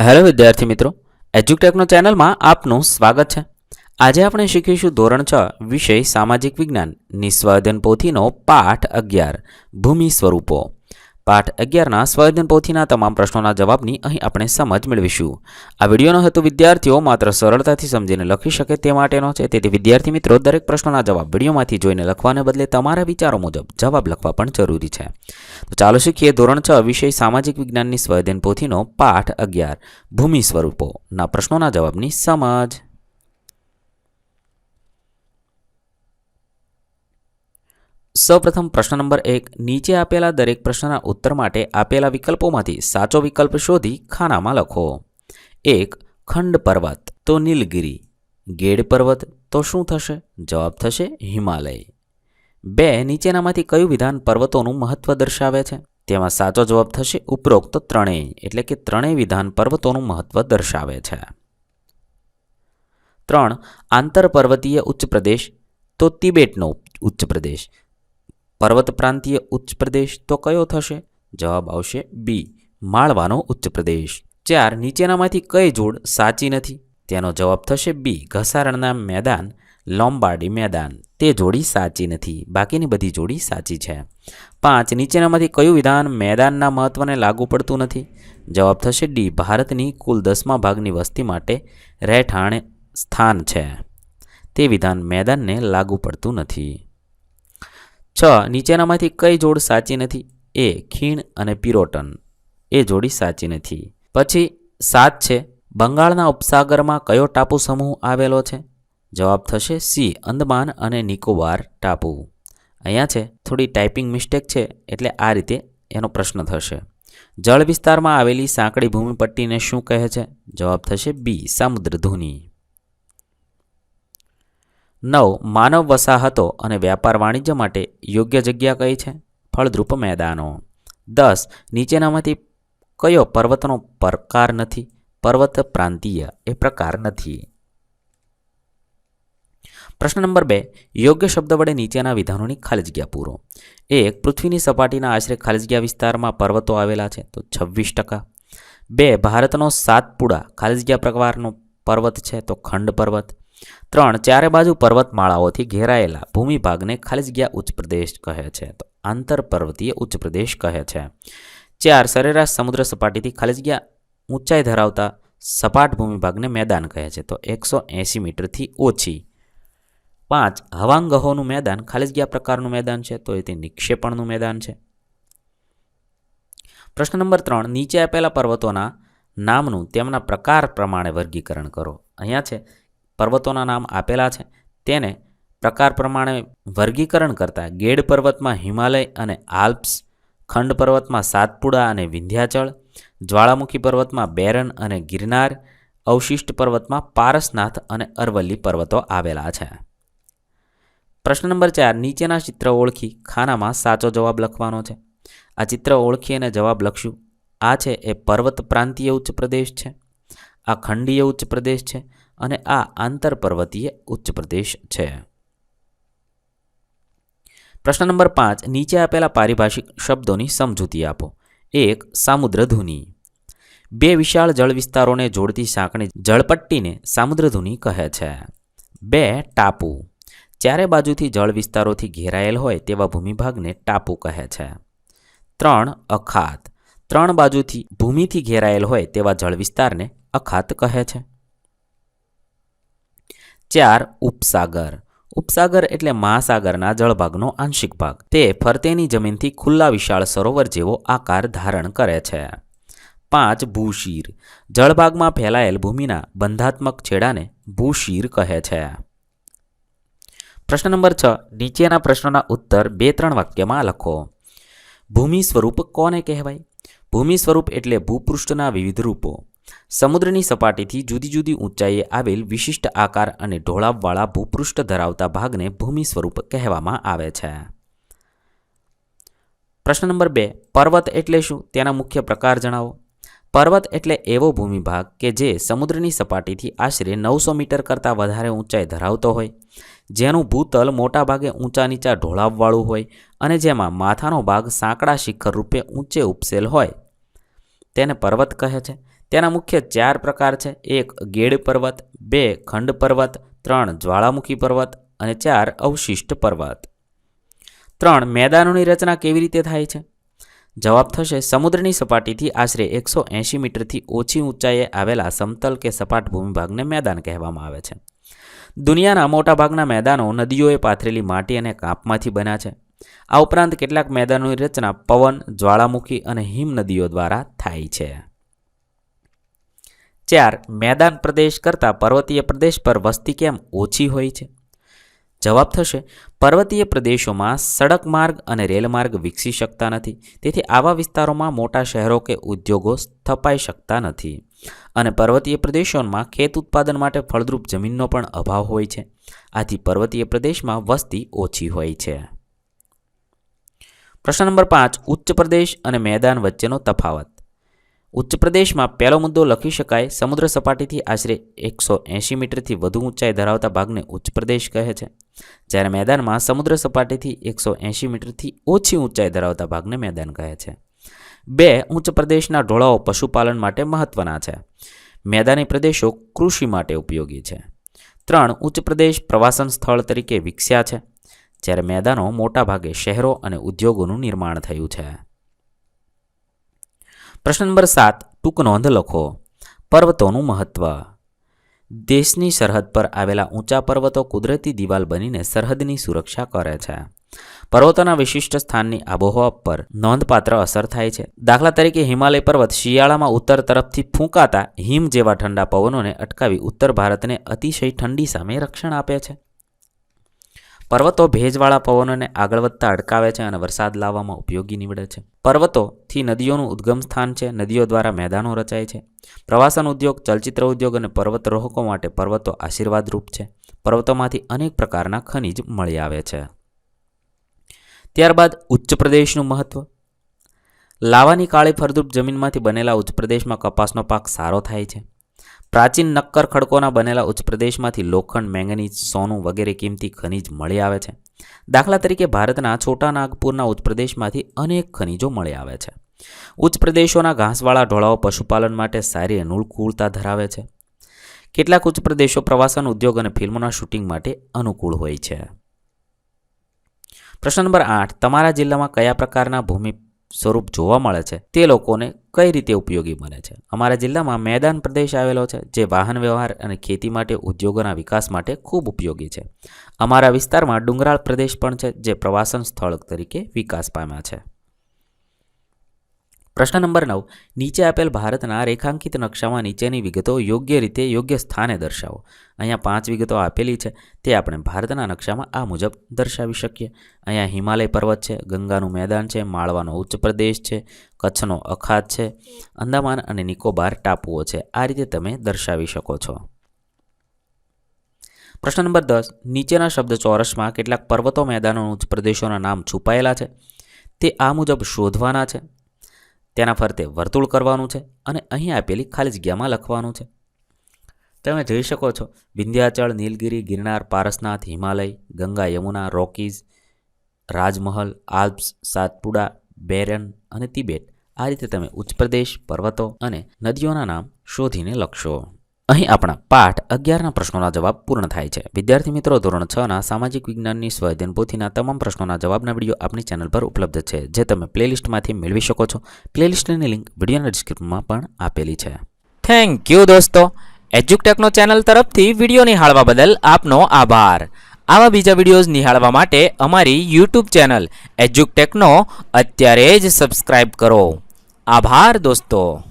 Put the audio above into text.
Hello વિદ્યાર્થી મિત્રો એજ્યુટેકનો ચેનલમાં આપનું સ્વાગત છે. આજે આપણે શીખીશું ધોરણ છ, વિષય સામાજિક વિજ્ઞાન નિસ્વાદન પોથીનો પાઠ અગિયાર, ભૂમિ સ્વરૂપો. પાઠ અગિયારના સ્વાધન પોથીના તમામ પ્રશ્નોના જવાબની અહીં આપણે સમજ મેળવીશું. આ વિડીયોનો હેતુ વિદ્યાર્થીઓ માત્ર સરળતાથી સમજીને લખી શકે તે માટેનો છે. તેથી વિદ્યાર્થી મિત્રો, દરેક પ્રશ્નોના જવાબ વિડીયોમાંથી જોઈને લખવાને બદલે તમારા વિચારો મુજબ જવાબ લખવા પણ જરૂરી છે. તો ચાલો શીખીએ ધોરણ છ, વિષય સામાજિક વિજ્ઞાનની સ્વયધન પોથીનો પાઠ અગિયાર. ભૂમિ સ્વરૂપોના પ્રશ્નોના જવાબની સમજ. સૌપ્રથમ પ્રશ્ન નંબર એક, નીચે આપેલા દરેક પ્રશ્નના ઉત્તર માટે આપેલા વિકલ્પોમાંથી સાચો વિકલ્પ શોધી ખાનામાં લખો. એક, ખંડ પર્વત, તો નીલગિરી. ગેડ પર્વત, તો શું થશે? જવાબ થશે હિમાલય. બે, નીચેનામાંથી કયું વિધાન પર્વતોનું મહત્વ દર્શાવે છે? તેમાં સાચો જવાબ થશે ઉપરોક્ત ત્રણેય, એટલે કે ત્રણેય વિધાન પર્વતોનું મહત્વ દર્શાવે છે. ત્રણ આંતર પર્વતીય ઉચ્ચ પ્રદેશ, તો તિબેટનો ઉચ્ચ પ્રદેશ. પર્વત પ્રાંતીય ઉચ્ચ પ્રદેશ તો કયો થશે? જવાબ આવશે બી, માળવાનો ઉચ્ચ પ્રદેશ. ચાર, નીચેનામાંથી કઈ જોડ સાચી નથી? તેનો જવાબ થશે બી, ઘસારણના મેદાન લોમ્બાર્ડી મેદાન. તે જોડી સાચી નથી. બાકીની બધી જોડી સાચી છે. પાંચ, નીચેનામાંથી કયું વિધાન મેદાનના મહત્વને લાગુ પડતું નથી? જવાબ થશે ડી, ભારતની કુલ દસમા ભાગની વસ્તી માટે રહેઠાણ સ્થાન છે. તે વિધાન મેદાનને લાગુ પડતું નથી. છ, નીચેનામાંથી કઈ જોડ સાચી નથી? એ ખીણ અને પિરોટન. એ જોડી સાચી નથી. પછી સાત છે, બંગાળના ઉપસાગરમાં કયો ટાપુ સમૂહ આવેલો છે? જવાબ થશે સી, અંદમાન અને નિકોબાર ટાપુ. અહીંયા છે, થોડી ટાઈપિંગ મિસ્ટેક છે, એટલે આ રીતે એનો પ્રશ્ન થશે. જળ વિસ્તારમાં આવેલી સાંકડી ભૂમિપટ્ટીને શું કહે છે? જવાબ થશે બી, સામુદ્રધુની. નવ માનવ વસાહતો અને વ્યાપાર વાણિજ્ય માટે યોગ્ય જગ્યા કઈ છે? ફળદ્રુપ મેદાનો. દસ, નીચેનામાંથી કયો પર્વતનો પ્રકાર નથી? પર્વત પ્રાંતીય, એ પ્રકાર નથી. પ્રશ્ન નંબર બે, યોગ્ય શબ્દ વડે નીચેના વિધાનોની ખાલી જગ્યા પૂરો. એક, પૃથ્વીની સપાટીના આશરે ખાલી જગ્યા વિસ્તારમાં પર્વતો આવેલા છે, તો છવ્વીસ ટકા. બે, ભારતનો સાતપુડા ખાલી જગ્યા પ્રકારનો પર્વત છે, તો ખંડ પર્વત. ત્રણ, ચારે બાજુ પર્વતમાળાઓથી ઘેરાયેલા ભૂમિભાગને ખાલી જગ્યા ઉચ્ચ પ્રદેશ કહે છે. તો આંતર પર્વતીય ઉચ્ચ પ્રદેશ કહે છે. ચાર, સરેરાશ સમુદ્ર સપાટીથી ખાલી જગ્યા ઊંચાઈ ધરાવતા સપાટ ભૂમિભાગને મેદાન કહે છે. તો એકસો એંસી મીટરથી ઓછી. પાંચ, હવાંગહોનું મેદાન ખાલી જગ્યા પ્રકારનું મેદાન છે, તો એ તે નિક્ષેપણનું મેદાન છે. પ્રશ્ન નંબર ત્રણ, નીચે આપેલા પર્વતોના નામનું તેમના પ્રકાર પ્રમાણે વર્ગીકરણ કરો. અહીંયા છે પર્વતોના નામ આપેલા છે. તેને પ્રકાર પ્રમાણે વર્ગીકરણ કરતાં ગેડ પર્વતમાં હિમાલય અને આલ્પ્સ, ખંડ પર્વતમાં સાતપુડા અને વિંધ્યાચળ, જ્વાળામુખી પર્વતમાં બેરન અને ગિરનાર, અવશિષ્ટ પર્વતમાં પારસનાથ અને અરવલ્લી પર્વતો આવેલા છે. પ્રશ્ન નંબર ચાર, નીચેના ચિત્ર ઓળખી ખાનામાં સાચો જવાબ લખવાનો છે. આ ચિત્ર ઓળખી અને જવાબ લખશું. આ છે એ પર્વત પ્રાંતીય ઉચ્ચ પ્રદેશ છે. આ ખંડીય ઉચ્ચ પ્રદેશ છે. અને આ આંતર પર્વતીય ઉચ્ચ પ્રદેશ છે. પ્રશ્ન નંબર પાંચ, નીચે આપેલા પારિભાષિક શબ્દોની સમજૂતી આપો. એક, સામુદ્રધુની. બે, વિશાળ જળ વિસ્તારોને જોડતી સાંકણી જળપટ્ટીને સામુદ્રધુની કહે છે. બે, ટાપુ. ચારે બાજુથી જળ વિસ્તારોથી ઘેરાયેલ હોય તેવા ભૂમિભાગને ટાપુ કહે છે. ત્રણ, અખાત. ત્રણ બાજુથી ભૂમિથી ઘેરાયેલ હોય તેવા જળ વિસ્તારને અખાત કહે છે. ચાર ઉપસાગર. ઉપસાગર એટલે મહાસાગરના જળભાગનો આંશિક ભાગ. તે ફરતેની જમીનથી ખુલ્લા વિશાળ સરોવર જેવો આકાર ધારણ કરે છે. પાંચ ભૂશીર. જળભાગમાં ફેલાયેલ ભૂમિના બંધાત્મક છેડાને ભૂશીર કહે છે. પ્રશ્ન નંબર છ. નીચેના પ્રશ્નોના ઉત્તર બે ત્રણ વાક્યમાં લખો. ભૂમિ સ્વરૂપ કોને કહેવાય? ભૂમિ સ્વરૂપ એટલે ભૂપૃષ્ઠના વિવિધ રૂપો. સમુદ્રની સપાટીથી જુદી જુદી ઊંચાઈએ આવેલ વિશિષ્ટ આકાર અને ઢોળાવવાળા ભૂપૃષ્ઠ ધરાવતા ભાગને ભૂમિ સ્વરૂપ કહેવામાં આવે છે. પ્રશ્ન નંબર બે, પર્વત એટલે શું? તેના મુખ્ય પ્રકાર જણાવો. પર્વત એટલે એવો ભૂમિભાગ કે જે સમુદ્રની સપાટીથી આશરે નવસો મીટર કરતાં વધારે ઊંચાઈ ધરાવતો હોય, જેનું ભૂતલ મોટાભાગે ઊંચા નીચા ઢોળાવવાળું હોય અને જેમાં માથાનો ભાગ સાંકડા શિખર રૂપે ઊંચે ઉપસેલ હોય. તેને પર્વત કહે છે. તેના મુખ્ય ચાર પ્રકાર છે. એક ગેડ પર્વત, બે, ખંડ પર્વત, ત્રણ, જ્વાળામુખી પર્વત અને ચાર, અવશિષ્ટ પર્વત. ત્રણ, મેદાનોની રચના કેવી રીતે થાય છે? જવાબ થશે, સમુદ્રની સપાટીથી આશરે એકસો એંશી મીટરથી ઓછી ઊંચાઈએ આવેલા સમતલ કે સપાટ ભૂમિભાગને મેદાન કહેવામાં આવે છે. દુનિયાના મોટાભાગના મેદાનો નદીઓએ પાથરેલી માટી અને કાંપમાંથી બન્યા છે. આ ઉપરાંત કેટલાક મેદાનોની રચના પવન, જ્વાળામુખી અને હિમ નદીઓ દ્વારા થાય છે. ચાર મેદાન પ્રદેશ કરતાં પર્વતીય પ્રદેશ પર વસ્તી કેમ ઓછી હોય છે? જવાબ થશે, પર્વતીય પ્રદેશોમાં સડક માર્ગ અને રેલમાર્ગ વિકસી શકતા નથી. તેથી આવા વિસ્તારોમાં મોટા શહેરો કે ઉદ્યોગો સ્થપાઈ શકતા નથી. અને પર્વતીય પ્રદેશોમાં ખેત ઉત્પાદન માટે ફળદ્રુપ જમીનનો પણ અભાવ હોય છે. આથી પર્વતીય પ્રદેશમાં વસ્તી ઓછી હોય છે. પ્રશ્ન નંબર પાંચ, ઉચ્ચ પ્રદેશ અને મેદાન વચ્ચેનો તફાવત. ઉચ્ચ પ્રદેશમાં પહેલો મુદ્દો લખી શકાય. સમુદ્ર સપાટીથી આશરે એકસો એંશી મીટરથી વધુ ઊંચાઈ ધરાવતા ભાગને ઉચ્ચ પ્રદેશ કહે છે. જ્યારે મેદાનમાં સમુદ્ર સપાટીથી એકસો એંશી મીટરથી ઓછી ઊંચાઈ ધરાવતા ભાગને મેદાન કહે છે. બે ઉચ્ચ પ્રદેશના ઢોળાવો પશુપાલન માટે મહત્વના છે. મેદાની પ્રદેશો કૃષિ માટે ઉપયોગી છે. ત્રણ ઉચ્ચ પ્રદેશ પ્રવાસન સ્થળ તરીકે વિકસ્યા છે. જ્યારે મેદાનો મોટાભાગે શહેરો અને ઉદ્યોગોનું નિર્માણ થયું છે. પ્રશ્ન નંબર સાત, ટૂંક નોંધ લખો. પર્વતોનું મહત્વ. દેશની સરહદ પર આવેલા ઊંચા પર્વતો કુદરતી દિવાલ બનીને સરહદની સુરક્ષા કરે છે. પર્વતોના વિશિષ્ટ સ્થાનની આબોહવા પર નોંધપાત્ર અસર થાય છે. દાખલા તરીકે હિમાલય પર્વત શિયાળામાં ઉત્તર તરફથી ફૂંકાતા હિમ જેવા ઠંડા પવનોને અટકાવી ઉત્તર ભારતને અતિશય ઠંડી સામે રક્ષણ આપે છે. પર્વતો ભેજવાળા પવનોને આગળ વધતા અટકાવે છે અને વરસાદ લાવવામાં ઉપયોગી નીવડે છે. પર્વતોથી નદીઓનું ઉદ્ગમ સ્થાન છે. નદીઓ દ્વારા મેદાનો રચાય છે. પ્રવાસન ઉદ્યોગ, ચલચિત્ર ઉદ્યોગ અને પર્વતરોહકો માટે પર્વતો આશીર્વાદરૂપ છે. પર્વતોમાંથી અનેક પ્રકારના ખનિજ મળી આવે છે. ત્યારબાદ ઉચ્ચ પ્રદેશનું મહત્વ. લાવાની કાળી ફળદ્રુપ જમીનમાંથી બનેલા ઉચ્ચ પ્રદેશમાં કપાસનો પાક સારો થાય છે. પ્રાચીન નક્કર ખડકોના બનેલા ઉચ્ચ પ્રદેશમાંથી લોખંડ, મેંગનીઝ, સોનું વગેરે કિંમતી ખનિજ મળી આવે છે. દાખલા તરીકે ભારતના છોટા નાગપુરના ઉચ્ચ પ્રદેશમાંથી અનેક ખનિજો મળી આવે છે. ઉચ્ચ પ્રદેશોના ઘાસવાળા ઢોળાઓ પશુપાલન માટે સારી અનુકૂળતા ધરાવે છે. કેટલાક ઉચ્ચ પ્રદેશો પ્રવાસન ઉદ્યોગ અને ફિલ્મોના શૂટિંગ માટે અનુકૂળ હોય છે. પ્રશ્ન નંબર આઠ. તમારા જિલ્લામાં કયા પ્રકારના ભૂમિ સ્વરૂપ જોવા મળે છે, તે લોકોને કઈ રીતે ઉપયોગી બને છે? અમારા જિલ્લામાં મેદાન પ્રદેશ આવેલો છે, જે વાહન વ્યવહાર અને ખેતી માટે ઉદ્યોગોના વિકાસ માટે ખૂબ ઉપયોગી છે. અમારા વિસ્તારમાં ડુંગરાળ પ્રદેશ પણ છે, જે પ્રવાસન સ્થળ તરીકે વિકાસ પામ્યા છે. પ્રશ્ન નંબર નવ. નીચે આપેલ ભારતના રેખાંકિત નકશામાં નીચેની વિગતો યોગ્ય રીતે યોગ્ય સ્થાને દર્શાવો. અહીંયા પાંચ વિગતો આપેલી છે. તે આપણે ભારતના નકશામાં આ મુજબ દર્શાવી શકીએ. અહીંયા હિમાલય પર્વત છે, ગંગાનું મેદાન છે, માળવાનો ઉચ્ચ પ્રદેશ છે, કચ્છનો અખાત છે, અંદામાન અને નિકોબાર ટાપુઓ છે. આ રીતે તમે દર્શાવી શકો છો. પ્રશ્ન નંબર દસ. નીચેના શબ્દ ચોરસમાં કેટલાક પર્વતો મેદાનો ઉચ્ચ પ્રદેશોના નામ છુપાયેલા છે. તે આ મુજબ શોધવાના છે. તેના ફરતે વર્તુળ કરવાનું છે અને અહીં આપેલી ખાલી જગ્યામાં લખવાનું છે. તમે જોઈ શકો છો, Vindhyachal, Nilgiri, Girnar, Parasnath, Himalaya, Ganga, Yamuna, Rockies, Rajmahal, Alps, Satpura, Barren અને તિબેટ. આ રીતે તમે ઉચ્ચ પ્રદેશ, પર્વતો અને નદીઓના નામ શોધીને લખશો. અહીં આપણા પાઠ અગિયારના પ્રશ્નોના જવાબ પૂર્ણ થાય છે. વિદ્યાર્થી મિત્રો, ધોરણ છ ના સામાજિક વિજ્ઞાનની સ્વયધન પોથીના તમામ પ્રશ્નોના જવાબના વીડિયો આપણી ચેનલ પર ઉપલબ્ધ છે, જે તમે પ્લેલિસ્ટમાંથી મેળવી શકો છો. પ્લેલિસ્ટની લિંક વિડીયોના ડિસ્ક્રિપ્શનમાં પણ આપેલી છે. થેન્ક યુ દોસ્તો. એજ્યુકટેકનો ચેનલ તરફથી વીડિયો નિહાળવા બદલ આપનો આભાર. આવા બીજા વિડીયોઝ નિહાળવા માટે અમારી યુટ્યુબ ચેનલ એજ્યુકટેકનો અત્યારે જ સબસ્ક્રાઇબ કરો. આભાર દોસ્તો.